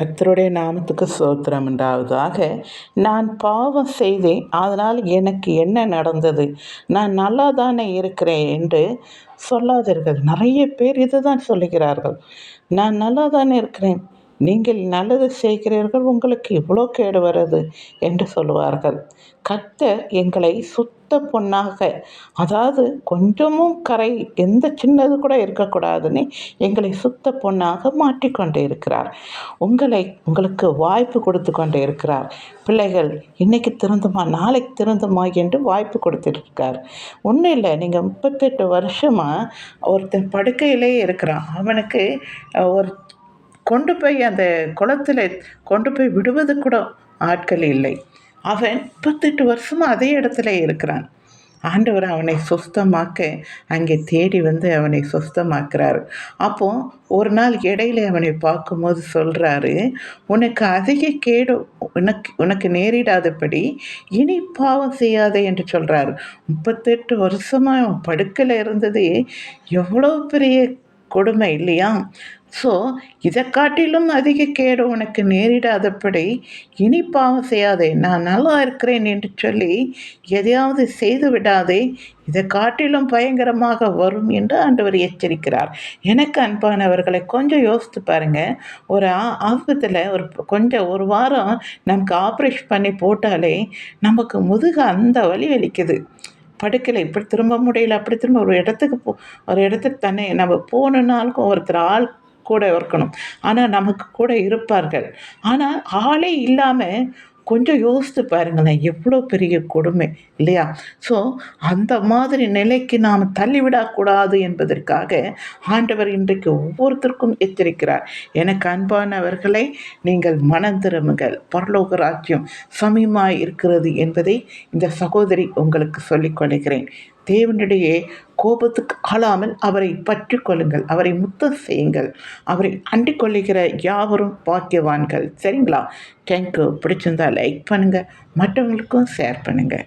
கர்த்தருடைய நாமத்துக்கு சோத்திரம் உண்டாவதாக. நான் பாவம் செய்தேன் அதனால் எனக்கு என்ன நடந்தது? நான் நல்லா தானே இருக்கிறேன் என்று சொல்லாதீர்கள். நிறைய பேர் இதை தான் சொல்லுகிறார்கள். நான் நல்லா தானே இருக்கிறேன்? நீங்கள் நல்லது செய்கிறீர்கள் உங்களுக்கு இவ்வளோ கேடு வருது என்று சொல்லுவார்கள். கர்த்தர் எங்களை சுத்த பொன்னாக அதாவது கொஞ்சமும் கரை எந்த சின்னது கூட இருக்கக்கூடாதுன்னு எங்களை சுத்த பொன்னாக மாற்றிக்கொண்டே இருக்கிறார் உங்களை உங்களுக்கு வாய்ப்பு கொடுத்து கொண்டே இருக்கிறார் பிள்ளைகள் இன்னைக்கு திருந்துமா நாளைக்கு திருந்துமா என்று வாய்ப்பு கொடுத்துருக்கார் ஒன்றும் இல்லை நீங்கள் முப்பத்தெட்டு வருஷமாக ஒருத்தன் படுக்கையிலே இருக்கிறான். அவனுக்கு ஒரு கொண்டு போய் அந்த குளத்தில் கொண்டு போய் விடுவது கூட ஆட்கள் இல்லை. அவன் முப்பத்தெட்டு வருஷமாக அதே இடத்துல இருக்கிறான். ஆண்டவர் அவனை சுஸ்தமாக்க அங்கே தேடி வந்து அவனை சுஸ்தமாக்குறாரு. அப்போ ஒரு நாள் இடையில அவனை பார்க்கும்போது சொல்கிறாரு உனக்கு அதிக கேடு உனக்கு உனக்கு நேரிடாதபடி இனி பாவம் செய்யாதே என்று சொல்கிறாரு முப்பத்தெட்டு வருஷமாக அவன் படுக்கையில் இருந்தது எவ்வளோ பெரிய கொடுமை இல்லையா? ஸோ இதை காட்டிலும் அதிக கேடு உனக்கு நேரிடாதபடி இனி பாவம் செய்யாதே. நான் நல்லா இருக்கிறேன் என்று சொல்லி எதையாவது செய்து விடாதே. இதை காட்டிலும் பயங்கரமாக வரும் என்று ஆண்டவர் எச்சரிக்கிறார். எனக்கு அன்பானவர்களை கொஞ்சம் யோசித்து பாருங்கள் ஒரு ஆ- ஆஸ்பத்திரியில் ஒரு கொஞ்சம் ஒரு வாரம் நமக்கு ஆப்ரேஷன் பண்ணி போட்டாலே நமக்கு முதுகு அந்த வலி வலிக்குது. படுக்கலை இப்படி திரும்ப முடியல அப்படி திரும்ப ஒரு இடத்துக்கு போ ஒரு இடத்துக்கு தன்னை நம்ம போகணுன்னாலும் ஒருத்தர் ஆள் கூட இருக்கணும். ஆனால் நமக்கு கூட இருப்பார்கள். ஆனால் ஆளே இல்லாமல் கொஞ்சம் யோசித்து பாருங்களேன் எவ்வளோ பெரிய கொடுமை இல்லையா? ஸோ அந்த மாதிரி நிலைக்கு நாம் தள்ளிவிடக்கூடாது என்பதற்காக ஆண்டவர் இன்றைக்கு ஒவ்வொருத்தருக்கும் எச்சரிக்கிறார். எனக்கு அன்பானவர்களை நீங்கள் மனம் திரும்புங்கள். பரலோக ராஜ்யம் சமயமாய் இருக்கிறது என்பதை இந்த சகோதரி உங்களுக்கு சொல்லிக் கொள்கிறேன். தேவனுடைய கோபத்துக்கு ஆளாமல் அவரை பற்றி கொள்ளுங்கள் அவரை முத்தம் செய்யுங்கள் அவரை அண்டி கொள்ளுகிற யாவரும் பாக்கியவான்கள். சரிங்களா? தேங்க்யூ பிடிச்சிருந்தா லைக் பண்ணுங்கள் மற்றவங்களுக்கும் ஷேர் பண்ணுங்கள்